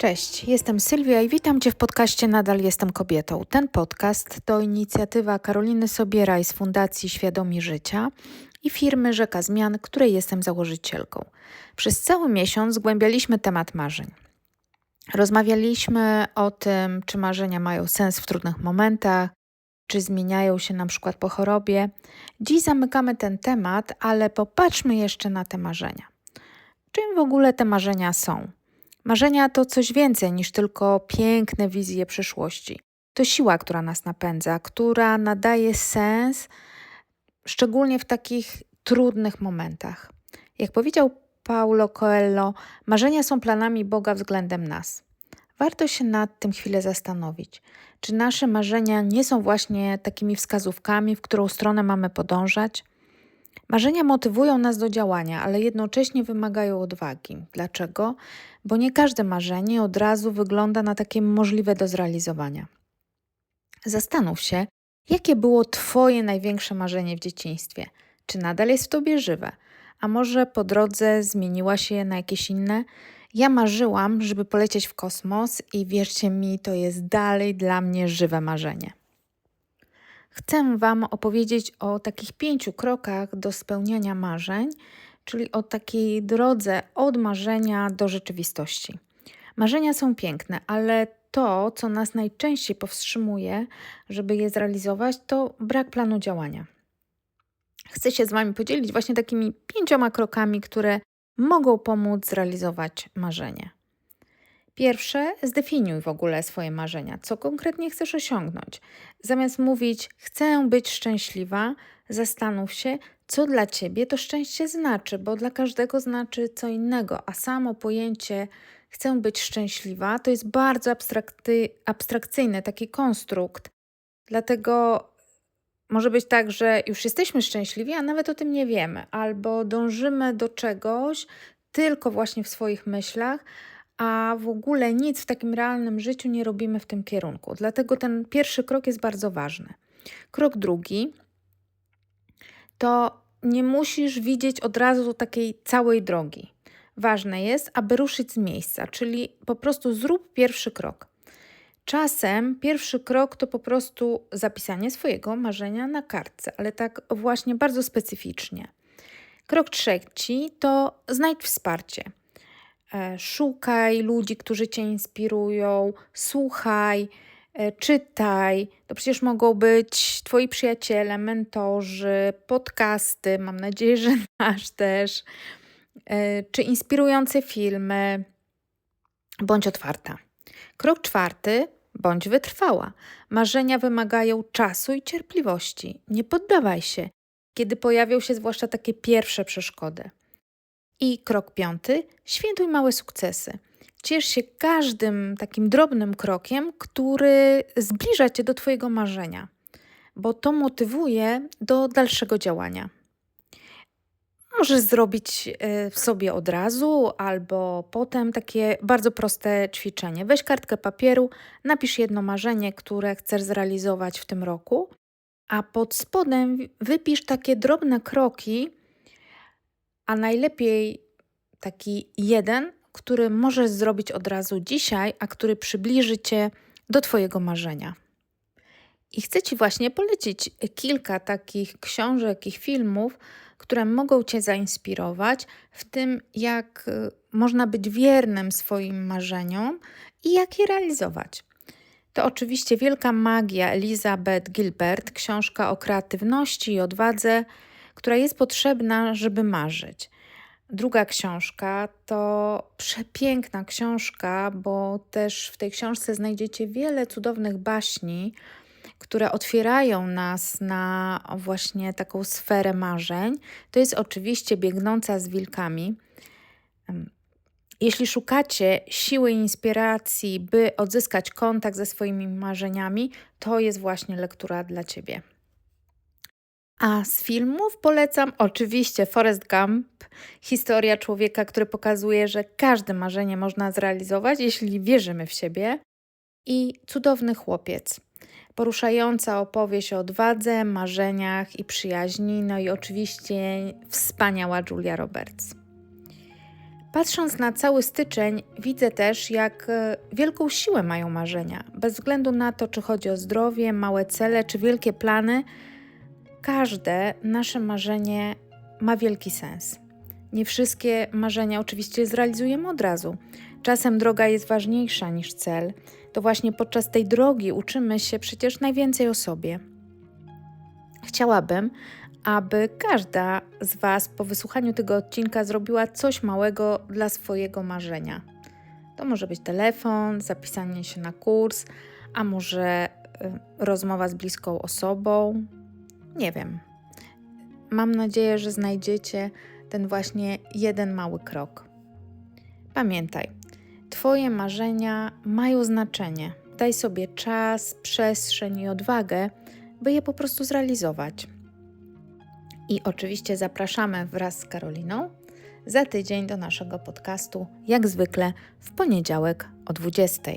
Cześć, jestem Sylwia i witam Cię w podcaście Nadal Jestem Kobietą. Ten podcast to inicjatywa Karoliny Sobieraj z Fundacji Świadomi Życia i firmy Rzeka Zmian, której jestem założycielką. Przez cały miesiąc zgłębialiśmy temat marzeń. Rozmawialiśmy o tym, czy marzenia mają sens w trudnych momentach, czy zmieniają się na przykład po chorobie. Dziś zamykamy ten temat, ale popatrzmy jeszcze na te marzenia. Czym w ogóle te marzenia są? Marzenia to coś więcej niż tylko piękne wizje przyszłości. To siła, która nas napędza, która nadaje sens, szczególnie w takich trudnych momentach. Jak powiedział Paulo Coelho, marzenia są planami Boga względem nas. Warto się nad tym chwilę zastanowić. Czy nasze marzenia nie są właśnie takimi wskazówkami, w którą stronę mamy podążać? Marzenia motywują nas do działania, ale jednocześnie wymagają odwagi. Dlaczego? Bo nie każde marzenie od razu wygląda na takie możliwe do zrealizowania. Zastanów się, jakie było Twoje największe marzenie w dzieciństwie? Czy nadal jest w Tobie żywe? A może po drodze zmieniła się na jakieś inne? Ja marzyłam, żeby polecieć w kosmos i wierzcie mi, to jest dalej dla mnie żywe marzenie. Chcę Wam opowiedzieć o takich pięciu krokach do spełniania marzeń, czyli o takiej drodze od marzenia do rzeczywistości. Marzenia są piękne, ale to, co nas najczęściej powstrzymuje, żeby je zrealizować, to brak planu działania. Chcę się z Wami podzielić właśnie takimi pięcioma krokami, które mogą pomóc zrealizować marzenie. Pierwsze, zdefiniuj w ogóle swoje marzenia, co konkretnie chcesz osiągnąć. Zamiast mówić, chcę być szczęśliwa, zastanów się, co dla ciebie to szczęście znaczy, bo dla każdego znaczy co innego, a samo pojęcie chcę być szczęśliwa to jest bardzo abstrakty, abstrakcyjny taki konstrukt. Dlatego może być tak, że już jesteśmy szczęśliwi, a nawet o tym nie wiemy, albo dążymy do czegoś tylko właśnie w swoich myślach, a w ogóle nic w takim realnym życiu nie robimy w tym kierunku. Dlatego ten pierwszy krok jest bardzo ważny. Krok drugi to nie musisz widzieć od razu takiej całej drogi. Ważne jest, aby ruszyć z miejsca, czyli po prostu zrób pierwszy krok. Czasem pierwszy krok to po prostu zapisanie swojego marzenia na kartce, ale tak właśnie bardzo specyficznie. Krok trzeci to znajdź wsparcie. E, szukaj ludzi, którzy cię inspirują, słuchaj, e, czytaj. To przecież mogą być twoi przyjaciele, mentorzy, podcasty, mam nadzieję, że masz też, e, czy inspirujące filmy. Bądź otwarta. Krok czwarty bądź wytrwała. Marzenia wymagają czasu i cierpliwości. Nie poddawaj się, kiedy pojawią się zwłaszcza takie pierwsze przeszkody. I krok piąty: świętuj małe sukcesy. Ciesz się każdym takim drobnym krokiem, który zbliża cię do Twojego marzenia, bo to motywuje do dalszego działania. Możesz zrobić y, w sobie od razu, albo potem takie bardzo proste ćwiczenie. Weź kartkę papieru, napisz jedno marzenie, które chcesz zrealizować w tym roku, a pod spodem wypisz takie drobne kroki, a najlepiej taki jeden, który możesz zrobić od razu dzisiaj, a który przybliży Cię do Twojego marzenia. I chcę Ci właśnie polecić kilka takich książek i filmów, które mogą Cię zainspirować w tym, jak y, można być wiernym swoim marzeniom i jak je realizować. To oczywiście Wielka Magia Elizabeth Gilbert, książka o kreatywności i odwadze, która jest potrzebna, żeby marzyć. Druga książka to przepiękna książka, bo też w tej książce znajdziecie wiele cudownych baśni, które otwierają nas na właśnie taką sferę marzeń. To jest oczywiście Biegnąca z wilkami. Jeśli szukacie siły i inspiracji, by odzyskać kontakt ze swoimi marzeniami, to jest właśnie lektura dla Ciebie. A z filmów polecam oczywiście Forrest Gump, historia człowieka, który pokazuje, że każde marzenie można zrealizować, jeśli wierzymy w siebie. I Cudowny chłopiec, poruszająca opowieść o odwadze, marzeniach i przyjaźni, no i oczywiście wspaniała Julia Roberts. Patrząc na cały styczeń, widzę też, jak e, wielką siłę mają marzenia. Bez względu na to, czy chodzi o zdrowie, małe cele, czy wielkie plany, każde nasze marzenie ma wielki sens. Nie wszystkie marzenia oczywiście zrealizujemy od razu. Czasem droga jest ważniejsza niż cel. To właśnie podczas tej drogi uczymy się przecież najwięcej o sobie. Chciałabym, aby każda z Was po wysłuchaniu tego odcinka zrobiła coś małego dla swojego marzenia. To może być telefon, zapisanie się na kurs, a może y, rozmowa z bliską osobą. Nie wiem. Mam nadzieję, że znajdziecie ten właśnie jeden mały krok. Pamiętaj, Twoje marzenia mają znaczenie. Daj sobie czas, przestrzeń i odwagę, by je po prostu zrealizować. I oczywiście zapraszamy wraz z Karoliną za tydzień do naszego podcastu, jak zwykle w poniedziałek o 20.